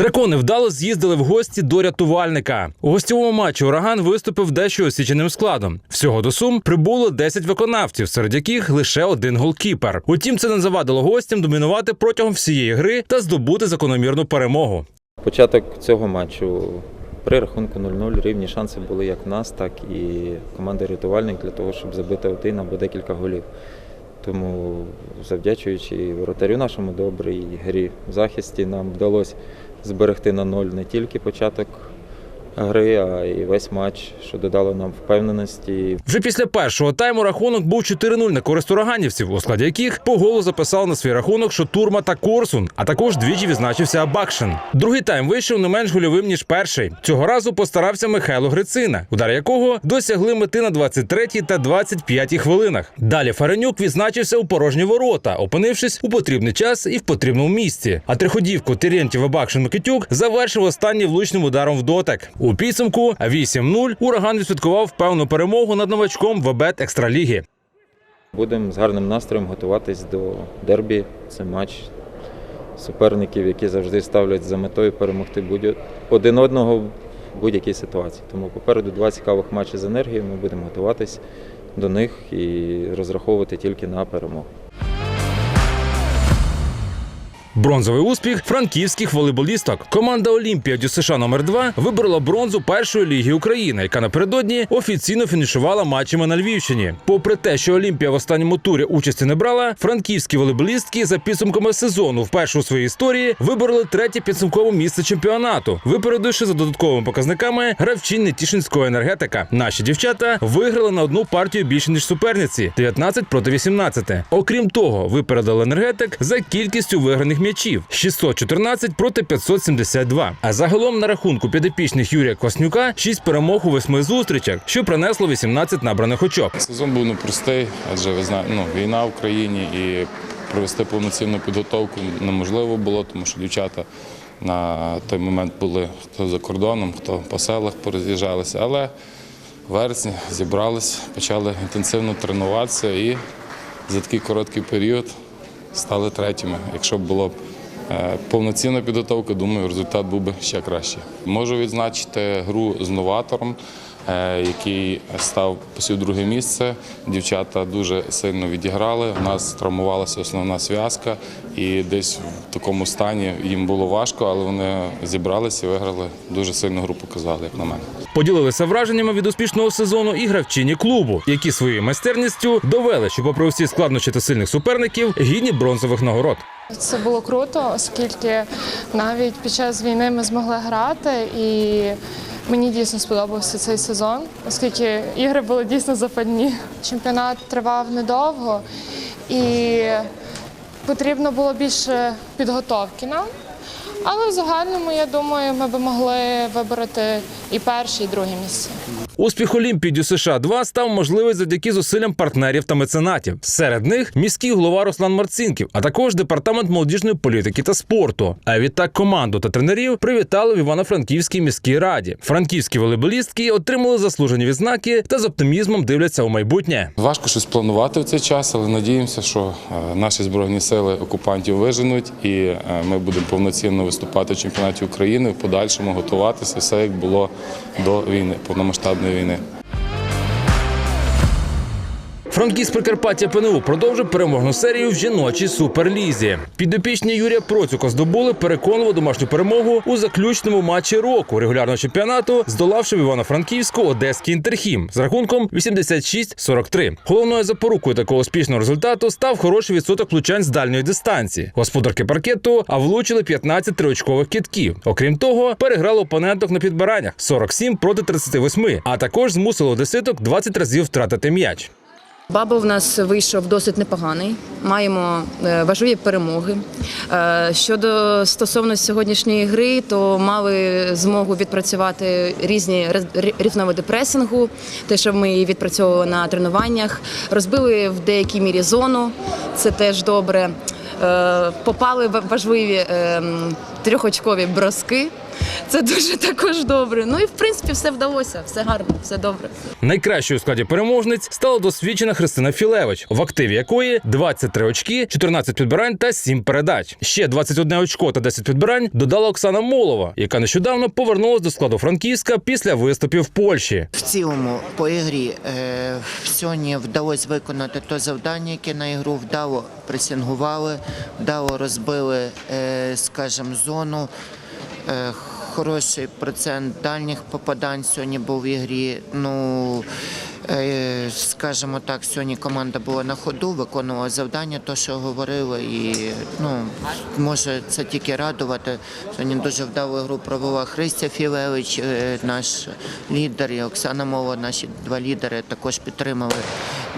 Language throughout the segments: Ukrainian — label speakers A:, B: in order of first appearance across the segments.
A: Дракони вдало з'їздили в гості до рятувальника. У гостьовому матчі ураган виступив дещо осіченим складом. Всього до сум прибуло 10 виконавців, серед яких лише один голкіпер. Утім, це не завадило гостям домінувати протягом всієї гри та здобути закономірну перемогу.
B: Початок цього матчу при рахунку 0-0 рівні шанси були як в нас, так і команди рятувальник для того, щоб забити один або декілька голів. Тому, завдячуючи воротарю нашому добрій грі в захисті, нам вдалося зберегти на ноль не тільки початок гри, а й весь матч, що додало нам впевненості.
A: Вже після першого тайму рахунок був 4-0 на користь ураганівців, у складі яких по голу записали на свій рахунок Шотурма та Корсун, а також двічі відзначився Абакшин. Другий тайм вийшов не менш гольовим ніж перший. Цього разу постарався Михайло Грицина, удар якого досягли мети на 23-й та 25-й хвилинах. Далі Фаренюк відзначився у порожні ворота, опинившись у потрібний час і в потрібному місці. А триходівку Терентів Абакшин Микитюк завершив останнім влучним ударом в дотик. У підсумку 8-0 ураган відсвяткував певну перемогу над новачком ВБЕТ Екстраліги.
B: Будемо з гарним настроєм готуватись до дербі. Це матч суперників, які завжди ставлять за метою перемогти один одного в будь-якій ситуації. Тому попереду два цікавих матчі з енергією. Ми будемо готуватись до них і розраховувати тільки на перемогу.
A: Бронзовий успіх франківських волейболісток. Команда Олімпія ДЮСШ номер 2 виборола бронзу першої ліги України, яка напередодні офіційно фінішувала матчами на Львівщині. Попри те, що Олімпія в останньому турі участі не брала, франківські волейболістки за підсумками сезону вперше у своїй історії вибороли третє підсумкове місце чемпіонату, випередивши за додатковими показниками гравчинь Нетішинського енергетика. Наші дівчата виграли на одну партію більше ніж суперниці 19 проти 18. Окрім того, випередили енергетик за кількістю виграних м'ячів 614 проти 572. А загалом на рахунку підопічних Юрія Кваснюка 6 перемог у восьми зустрічах, що принесло 18 набраних очок.
C: Сезон був непростий, адже ви знаєте, ну, війна в Україні і провести повноцінну підготовку неможливо було, тому що дівчата на той момент були хто за кордоном, хто по селах пороз'їжджалися. Але в вересні зібрались, почали інтенсивно тренуватися і за такий короткий період стали третіми. Якщо б було е, повноцінна підготовка, думаю, результат був би ще кращий. Можу відзначити гру з новатором, який став посів друге місце. Дівчата дуже сильно відіграли. У нас травмувалася основна зв'язка, і десь в такому стані їм було важко, але вони зібралися і виграли. Дуже сильну гру показали, як на мене.
A: Поділилися враженнями від успішного сезону і гравчині клубу, які своєю майстерністю довели, що, попри всі складнощі та сильних суперників, гідні бронзових нагород.
D: Це було круто, оскільки навіть під час війни ми змогли грати, і мені дійсно сподобався цей сезон, оскільки ігри були дійсно запальні. Чемпіонат тривав недовго і потрібно було більше підготовки нам. Але в загальному, я думаю, ми б могли вибороти і перше, і друге місце.
A: Успіх Олімпії США 2 став можливий завдяки зусиллям партнерів та меценатів. Серед них міський голова Руслан Марцинків, а також департамент молодіжної політики та спорту. А відтак команду та тренерів привітали в Івано-Франківській міській раді. Франківські волейболістки отримали заслужені відзнаки та з оптимізмом дивляться у майбутнє.
C: Важко щось планувати в цей час, але надіємося, що е, наші збройні сили окупантів виженуть, і е, ми будемо повноцінно виступати в чемпіонаті України в подальшому готуватися все як було до війни, повномасштабної війни.
A: Франківськ Прикарпаття ПНУ продовжив переможну серію в жіночій суперлізі. Підопічні Юрія Процюка здобули переконливу домашню перемогу у заключному матчі року регулярного чемпіонату, здолавши в Івано-Франківську одеський інтерхім з рахунком 86-43. Головною запорукою такого успішного результату став хороший відсоток влучань з дальньої дистанції. Господарки паркету а влучили 15 триочкових кітків. Окрім того, переграли опоненток на підбираннях 47 проти 38, а також змусили одеситок 20 разів втратити м'яч.
E: Бабл в нас вийшов досить непоганий. Маємо е, важливі перемоги. Е, Щодо стосовно сьогоднішньої гри, то мали змогу відпрацювати різні різновиди пресингу, те, що ми відпрацьовували на тренуваннях. Розбили в деякій мірі зону, це теж добре. Е, Попали важливі е, трьохочкові броски. Це дуже також добре. Ну і в принципі все вдалося, все гарно, все добре.
A: Найкращою у складі переможниць стала досвідчена Христина Філевич, в активі якої 23 очки, 14 підбирань та 7 передач. Ще 21 очко та 10 підбирань додала Оксана Молова, яка нещодавно повернулась до складу Франківська після виступів в Польщі.
F: В цілому по ігрі е, сьогодні вдалося виконати то завдання, яке на ігру вдало пресингували, вдало розбили, е, скажімо, зону. Е, хороший процент дальніх попадань сьогодні був в ігрі. Ну, е, скажімо так, сьогодні команда була на ходу, виконувала завдання, то, що говорили, і ну, може це тільки радувати. Сьогодні дуже вдалу гру провела Христя Філевич, е, наш лідер, і Оксана Мова, наші два лідери також підтримали.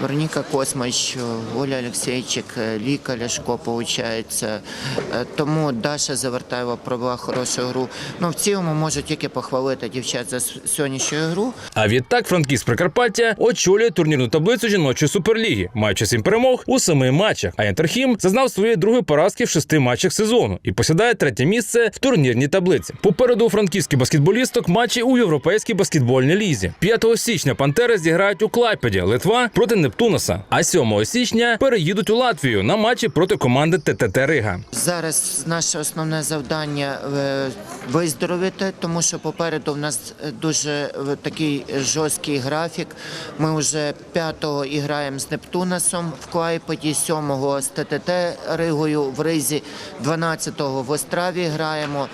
F: Вероніка Космач, Оля Олексійчик, е, Ліка Ляшко, виходить. Тому Даша Завертаєва провела хорошу гру. Ну, в цілому можу тільки похвалити дівчат за сьогоднішню гру.
A: А відтак Франківськ Прикарпаття очолює турнірну таблицю жіночої суперліги, маючи сім перемог у семи матчах. А Інтерхім зазнав своєї другої поразки в шести матчах сезону і посідає третє місце в турнірній таблиці. Попереду у франківських баскетболісток матчі у європейській баскетбольній лізі. 5 січня Пантери зіграють у Клайпеді, Литва проти Нептунаса. А 7 січня переїдуть у Латвію на матчі проти команди ТТТ Рига.
F: Зараз наше основне завдання е, виздоровити, тому що попереду в нас е, дуже е, такий жорсткий графік. Ми вже 5-го граємо з Нептунасом в Клайпеді, 7-го з ТТТ Ригою в Ризі, 12-го в Остраві граємо.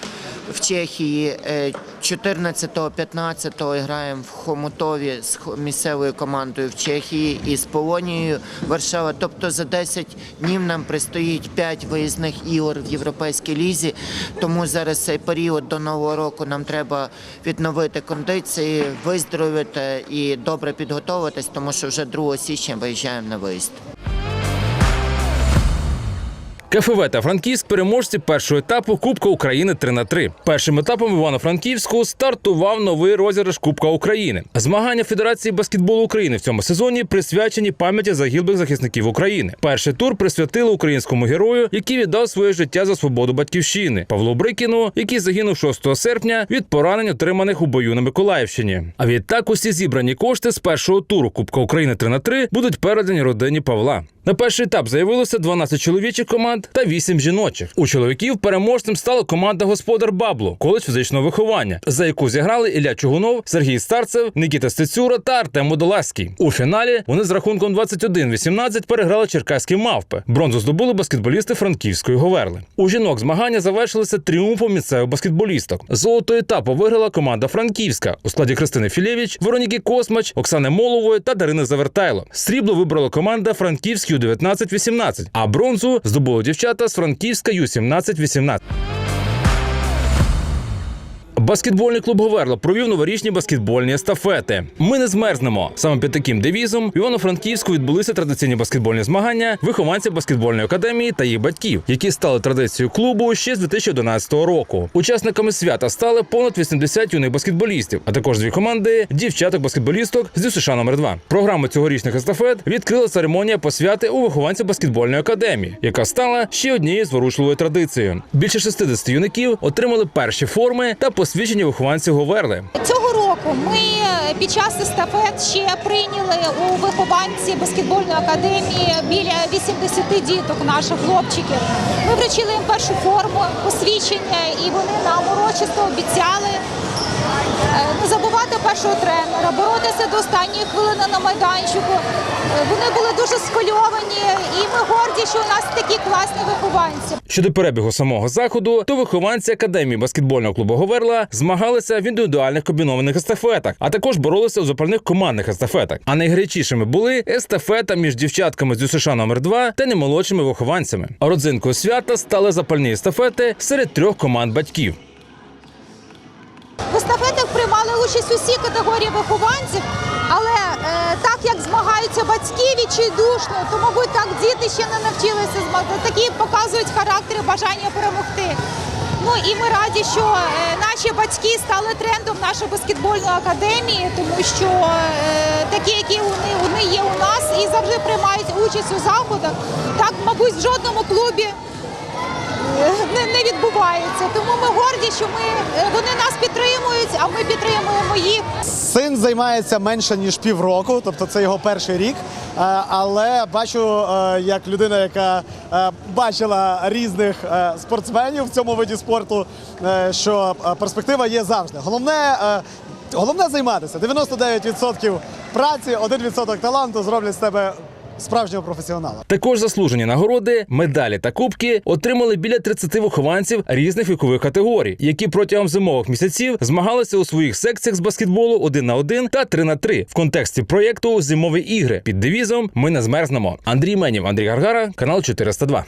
F: В Чехії е, 14-15 граємо в Хомутові з місцевою командою в Чехії і з Полонією Варшава. Тобто за 10 днів нам предстоїть 5 виїзних ігор в Європейській лізі. Тому зараз цей період до нового року нам треба відновити кондиції, виздоровити і добре підготуватись, тому що вже 2 січня виїжджаємо на виїзд.
A: КФВ та Франківськ переможці першого етапу Кубка України 3 на 3 Першим етапом Івано-Франківську стартував новий розіграш Кубка України. Змагання Федерації баскетболу України в цьому сезоні присвячені пам'яті загиблих захисників України. Перший тур присвятили українському герою, який віддав своє життя за свободу батьківщини Павлу Брикіну, який загинув 6 серпня від поранень, отриманих у бою на Миколаївщині. А відтак усі зібрані кошти з першого туру Кубка України 3 на 3 будуть передані родині Павла. На перший етап заявилося 12 чоловічих команд та 8 жіночих. У чоловіків переможцем стала команда Господар Бабло, коледж фізичного виховання, за яку зіграли Ілля Чугунов, Сергій Старцев, Нікіта Стецюра та Артем Модоласький. У фіналі вони з рахунком 21-18 переграли черкаські мавпи. Бронзу здобули баскетболісти франківської Говерли. У жінок змагання завершилися тріумфом місцевих баскетболісток. Золото етапу виграла команда Франківська у складі Христини Філєвич, Вероніки Космач, Оксани Молової та Дарини Завертайло. Срібло вибрала команда Франківськ Ю-19-18, а бронзу здобули дівчата з Франківська Ю-17-18. Баскетбольний клуб Говерла провів новорічні баскетбольні естафети. Ми не змерзнемо. Саме під таким девізом в Івано-Франківську відбулися традиційні баскетбольні змагання вихованців баскетбольної академії та їх батьків, які стали традицією клубу ще з 2011 року. Учасниками свята стали понад 80 юних баскетболістів, а також дві команди дівчаток-баскетболісток з ДЮСШ номер 2 Програму цьогорічних естафет відкрила церемонія посвяти у вихованців баскетбольної академії, яка стала ще однією зворушливою традицією. Більше 60 юнаків отримали перші форми та посвідчення вихованців Говерли.
G: Цього року ми е, під час естафет ще прийняли у вихованці баскетбольної академії біля 80 діток наших хлопчиків. Ми вручили їм першу форму, посвідчення, і вони нам урочисто обіцяли е, не забувати першого тренера, боротися до останньої хвилини на майданчику. Е, Вони були дуже схвильовані, і ми горді, що у нас такі класні вихованці.
A: Щодо перебігу самого заходу, то вихованці академії баскетбольного клубу Говерла змагалися в індивідуальних комбінованих естафетах, а також боролися у запальних командних естафетах. А найгарячішими були естафета між дівчатками з ЮСШ номер 2 та немолодшими вихованцями. Родзинкою свята стали запальні естафети серед трьох команд батьків.
G: В естафетах приймали участь усі категорії вихованців, але змагаються батьки відчайдушно, то, мабуть, так діти ще не навчилися змагати. Такі показують характер і бажання перемогти. Ну і ми раді, що е, наші батьки стали трендом нашої баскетбольної академії, тому що е, такі, які вони, вони є у нас і завжди приймають участь у заходах. Так, мабуть, в жодному клубі не, не відбувається. Тому ми горді, що ми е, вони нас підтримують, а ми підтримуємо їх.
H: Син займається менше ніж півроку, тобто це його перший рік. Е, Але бачу, е, як людина, яка бачила різних спортсменів в цьому виді спорту, що перспектива є завжди. Головне, головне займатися. 99% праці, 1% таланту зроблять з тебе справжнього професіонала.
A: Також заслужені нагороди, медалі та кубки отримали біля 30 вихованців різних вікових категорій, які протягом зимових місяців змагалися у своїх секціях з баскетболу 1 на 1 та 3 на 3 в контексті проєкту Зимові ігри під девізом Ми не змерзнемо. Андрій Менів, Андрій Гаргара, канал 402.